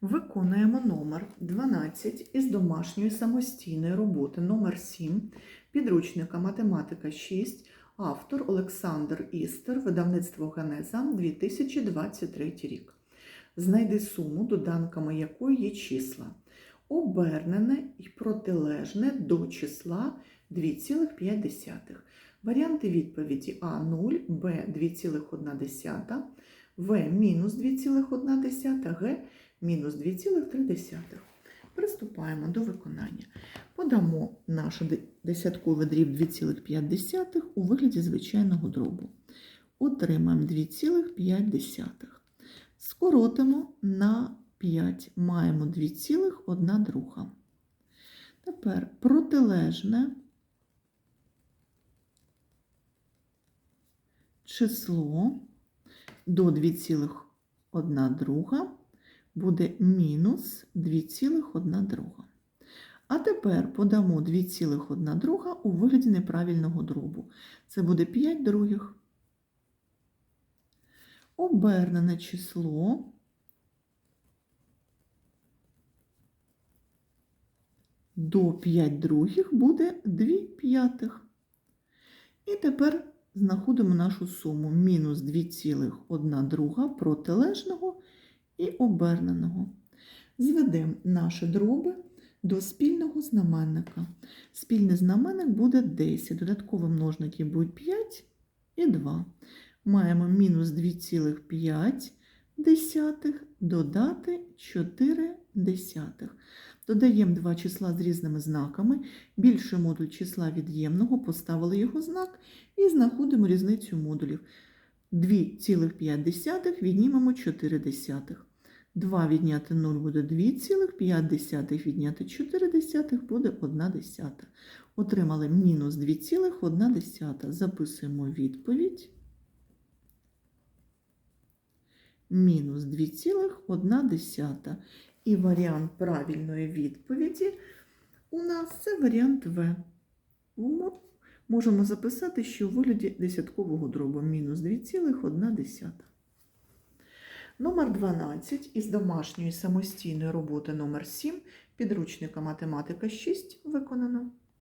Виконуємо номер 12 із домашньої самостійної роботи номер 7 підручника математика 6, автор Олександр Істер, видавництво Генеза 2023 рік. Знайди суму, доданками якої є числа. Обернене і протилежне до числа 2,5. Варіанти відповіді А 0, Б 2,1, В мінус 2,1, Г мінус 2,3. Приступаємо до виконання. Подамо наш де- десятковий дріб 2,5 у вигляді звичайного дробу. Отримаємо 2,5. Скоротимо на 5. Маємо 2,1 друга. Тепер протилежне число до 2,1 друга буде мінус 2,1 друга. А тепер подамо 2,1 друга у вигляді неправильного дробу. Це буде 5 других. Обернене число до 5 других буде 2 п'ятих. І тепер знаходимо нашу суму мінус 2,1 друга протилежного і оберненого. Зведемо наші дроби до спільного знаменника. Спільний знаменник буде 10, додаткові множники будуть 5 і 2. Маємо мінус 2,5 десятих додати 4 десятих. Додаємо два числа з різними знаками. Більший модуль числа від'ємного, поставили його знак і знаходимо різницю модулів. 2,5 віднімемо 4 десятих. 2 відняти 0 буде 2,5 відняти 4 буде 1 десята. Отримали мінус 2,1. Записуємо відповідь. Мінус 2,1. І варіант правильної відповіді у нас це варіант В. Мо- Можемо записати, що у вигляді десяткового дробу мінус 2,1. Номер 12 із домашньої самостійної роботи номер 7 підручника математика 6 виконано.